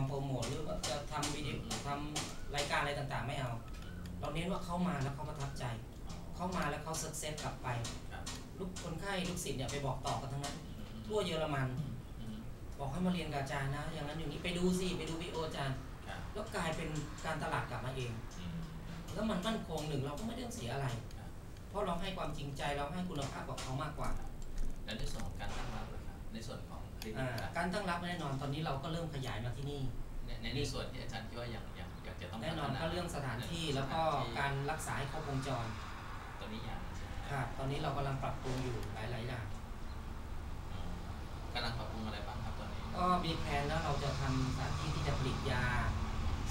มาโปรโมทหรือว่าจะทำวิดีโอทำรายการอะไรต่างๆ ไม่เอา เราเน้นว่าเขามาแล้วเขาประทับใจ เข้ามาแล้วเขาเซ็ตเซตกลับไป ลูกคนไข้ลูกศิษย์เนี่ยไปบอกต่อกันทั้งนั้นทั่วเยอรมัน บอกให้มาเรียนกับอาจารย์นะ อย่างนั้นอย่างนี้ไปดูสิไปดูวิดีโออาจารย์ แล้วกลายเป็นการตลาดกลับมาเอง แล้วมันมั่นคงหนึ่งเราก็ไม่ได้เสียอะไร เพราะเราให้ความจริงใจเราให้คุณภาพกับเขามากกว่า แล้วในส่วนของการตั้งรับล่ะครับในส่วนของ กล่ะการตั้งรับแน่นอนตอนนี้เราก็เริ่มขยายมาที่นี่ ในในในส่วนที่อาจารย์คิดว่าอยากอยากอยากจะต้องแน่นอนพัฒาก็เรื่องสถานที่แล้วก็การรักษาให้ครบวงจรตัวนี้อย่างใช่ไหมครับตอนนี้เรากำลังปรับปรุงอยู่หลายๆอย่างอืมกำลังปรับปรุงอะไรบ้างครับตอนนี้ ก็มีแผนแล้วเราจะทำสถานที่ที่จะผลิตยา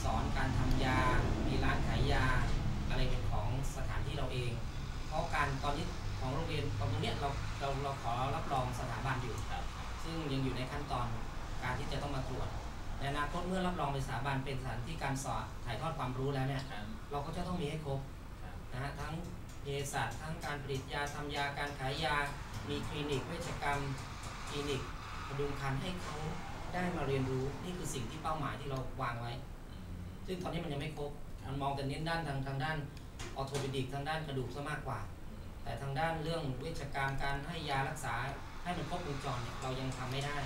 สอนการทำยา มีร้านขายยา อะไรเป็นของสถานที่เราเอง เพราะการตอนนี้ของโรงเรียนตรงเนี้ยเราเราเราขอรับรองสถาบันอยู่ครับ ซึ่งยังอยู่ในขั้นตอนการที่จะต้องมาตรวจในอนาคตเมื่อรับรองเป็นสถาบันเป็นสถานที่การสอนถ่ายทอดความรู้แล้วเนี่ยครับเราก็จะต้องมีให้ครบครับนะฮะทั้งเภสัชทั้งการผลิตยาทำยาการขายยา มีคลินิกเวชกรรมคลินิกพดุงครรภ์ให้เขาได้มาเรียนรู้นี่คือสิ่งที่เป้าหมายที่เราวางไว้อืมซึ่งตอนนี้มันยังไม่ครบมันมองแต่เน้นด้านทางทางด้านออโทปิดิกทางด้านกระดูกซะมากกว่า แต่ทางด้านเรื่องเวชกรรมการให้ยารักษา ให้มันครบวงจรเนี่ยเรายังทำไม่ได้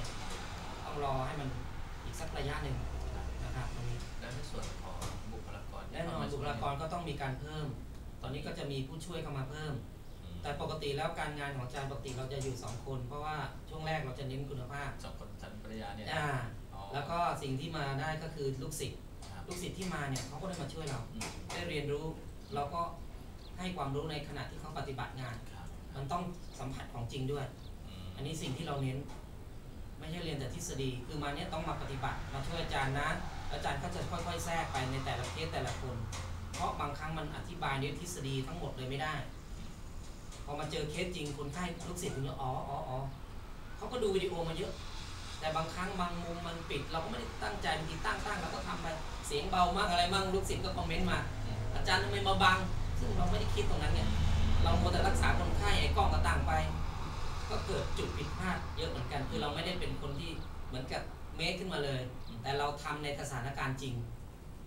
ต้องรอให้มันอีกสักระยะหนึ่งนะครับตรงนี้แล้วในส่วนของบุคลากรที่แน่นอนเข้ามาบุคลากรก็ต้องมีการเพิ่ม ตอนนี้ก็จะมีผู้ช่วยเข้ามาเพิ่มอืมแต่ปกติแล้วการงานของอาจารย์ปกติเราจะอยู่ 2 คน เพราะว่าช่วงแรกเราจะเน้นคุณภาพสองคนสันปริยาเนี่ยอ่าอ๋อแล้วก็สิ่งที่มาได้ก็คือลูกศิษย์ครับลูกศิษย์ที่มาเนี่ยเขาก็ได้มาช่วยเราอืมได้เรียนรู้เราก็ให้ความรู้ในขณะที่เขาปฏิบัติงานครับมันต้องสัมผัสของจริงด้วยอืม อันนี้สิ่งที่เราเน้น ไม่ใช่เรียนแต่ทฤษฎี คือมาเนี่ยต้องมาปฏิบัติ มาช่วยอาจารย์นะ อาจารย์ก็จะค่อย ๆ แทรกไปในแต่ละเคสแต่ละคน เพราะบางครั้งมันอธิบายด้วยทฤษฎีทั้งหมดเลยไม่ได้ พอมาเจอเคสจริงคนไข้ลูกศิษย์ถึงจะอ๋ออ๋ออ๋อเขาก็ดูวิดีโอมาเยอะ แต่บางครั้งบางมุมมันปิด เราก็ไม่ได้ตั้งใจบางทีตั้งตั้งเราก็ทำไป เสียงเบามากอะไรมั่งลูกศิษย์ก็คอมเมนต์มา อาจารย์ทำไมมาบัง ซึ่งเราไม่ได้คิดตรงนั้นเนี่ยเราโมวแต่รักษาคนไข้ไอ้กล้องก็ต่างไป ก็เกิดจุดผิดพลาดเยอะเหมือนกัน คือเราไม่ได้เป็นคนที่เหมือนกับเมคขึ้นมาเลย แต่เราทำในสถานการณ์จริง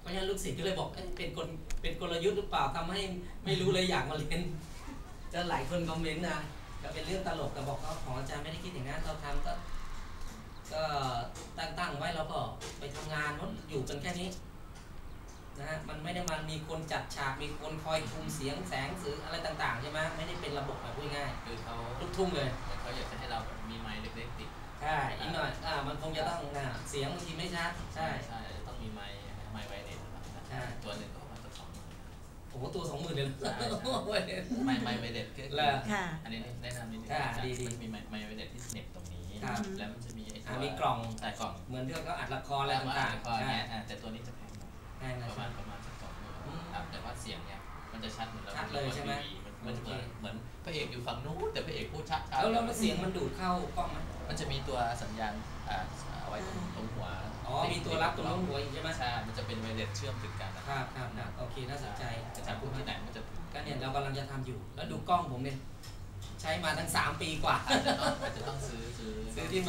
เพราะฉะนั้นลูกศิษย์ก็เลยบอกเอ้ยเป็นคนเป็นกลยุทธ์หรือเปล่าทำให้ไม่รู้เลยอยากมาเรียนจะหลายคนคอมเมนต์นะก็เป็นเรื่องตลกแต่บอกเขาของอาจารย์ไม่ได้คิดอย่างนั้นเราทำก็ก็ตั้งตั้งไว้เราก็ไปทำงานเพราะอยู่กันแค่นี้ นะฮะมันไม่ได้มันมีคนจัดฉากมีคนคอยคุมเสียงแสงสื่ออะไรต่าง ๆ ใช่ไหมไม่ได้เป็นระบบแบบพูดง่ายคือเขาๆลูกทุ่งเลยเหมือนเขาอยากจะให้เราแบบมีไมค์เล็กๆติดใช่อีกหน่อยอ่ามันคงจะต้องอ่าเสียงบางทีไม่ชัดใช่ใช่ต้องมีไมค์ไมค์ไวเลสนะครับใช่ตัวหนึ่งก็ประมาณสักสองหมื่นโอ้โหตัวสองหมื่นเลยใช่ใช่โอ้ยไมค์ไมค์ไวเลสก็คือแล้วค่ะอันนี้แนะนำนิดนึงอ่านะครับดีดีมันมีไมค์ไมค์ไวเลสที่เหน็บตรงนี้ครับแล้วมันจะมีไอ้ตัอ่าวมีกล่องใช่กล่องเหมือนที่เขาอัดละครอะไรต่างก็ๆใช่เนี่ยอ่าแต่ตัวนี้จะแพงหน่อยใช่นะ ประใช่มาณประมาณสักสองหมื่นอืมครับแต่ว่าเสียงเนี่ยมันจะชัดเหมือนเราชัดเลยใช่ไหมมันเหมือนโอเคเหมือนพระเอกอยู่ฝั่งนู้นแต่พระเอกพูดชัดแล้วแล้วมันเสียงมันดูดเข้ากล้องไหมมันจะมีตัวสัญญาณอ่าเอาไว้ตรงตรงหัวอ๋อมีตัวรับตรงนู้นหัวอีกใช่ไหมใช่มันจะเป็นไวเลสเชื่อมถึงกันนะครับครับครับโอเคน่าสนใจจะทำพูดที่ไหนมันจะถึงก็เนี่ยเรากำลังจะทำอยู่ แล้วดูกล้องผมเนี่ยใช้มาตั้ง 3 ปีกว่าอาจจะต้องอาจจะต้องซื้อซื้อซื้อที่